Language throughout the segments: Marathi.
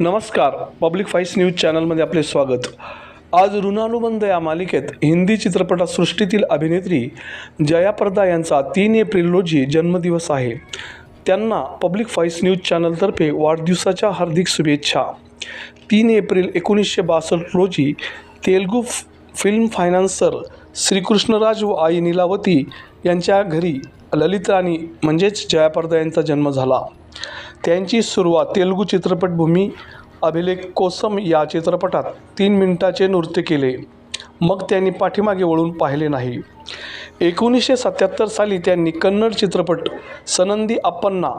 नमस्कार. पब्लिक फाईस न्यूज चॅनलमध्ये आपले स्वागत. आज ऋणानुबंध या मालिकेत हिंदी चित्रपटसृष्टीतील अभिनेत्री जयाप्रदा यांचा तीन एप्रिल रोजी जन्मदिवस आहे. त्यांना पब्लिक फाईस न्यूज चॅनलतर्फे वाढदिवसाच्या हार्दिक शुभेच्छा. तीन एप्रिल एकोणीसशे बासष्ट रोजी तेलगू फ- फिल्म फायनान्सर श्रीकृष्णराज व आई नीलावती यांच्या घरी ललित राणी म्हणजेच जयाप्रदा यांचा जन्म झाला. त्यांची सुरुवात तेलुगू चित्रपटभूमी अभिलेख कोसम या चित्रपटात तीन मिनिटाचे नृत्य केले. मग त्यांनी पाठीमागे वळून पाहिले नाही. एकोणीसशे सत्याहत्तर साली त्यांनी कन्नड चित्रपट सनंदी अप्पन्ना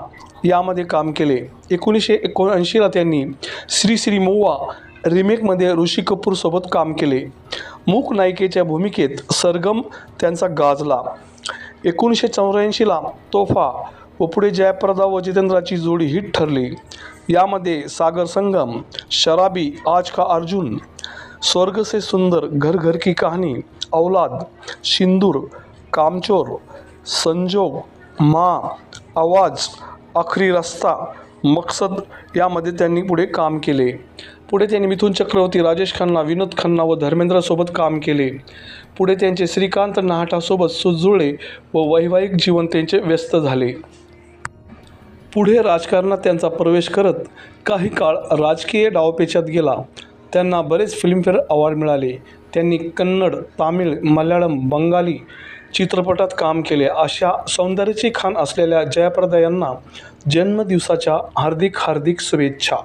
यामध्ये काम केले. एकोणीसशे एकोणऐंशीला त्यांनी श्री श्री मोवा रिमेकमध्ये ऋषी कपूरसोबत काम केले. मूक नायिकेच्या भूमिकेत सरगम त्यांचा गाजला. एकोणीसशे चौऱ्याऐंशीला तोफा व पुढे जयप्रदा व जितेंद्राची जोडी हिट ठरली. यामध्ये सागर संगम शराबी आज का अर्जुन स्वर्ग से सुंदर घर घर की कहाणी औलाद सिंदूर कामचोर संजोग माँ आवाज आखरी रस्ता मकसद यामध्ये त्यांनी पुढे काम केले. पुढे त्यांनी मिथुन चक्रवर्ती राजेश खन्ना विनोद खन्ना व धर्मेंद्रसोबत काम केले. पुढे त्यांचे श्रीकांत नाहटासोबत सुजुळले व वैवाहिक जीवन त्यांचे व्यस्त झाले. पुढे राजकारणात त्यांचा प्रवेश करत काही काळ राजकीय डावपेचात गेला. त्यांना बरेच फिल्मफेअर अवॉर्ड मिळाले. त्यांनी कन्नड तामिळ मल्याळम बंगाली चित्रपटात काम केले. अशा सौंदर्याची खान असलेल्या जयाप्रदा यांना जन्मदिवसाच्या हार्दिक हार्दिक शुभेच्छा.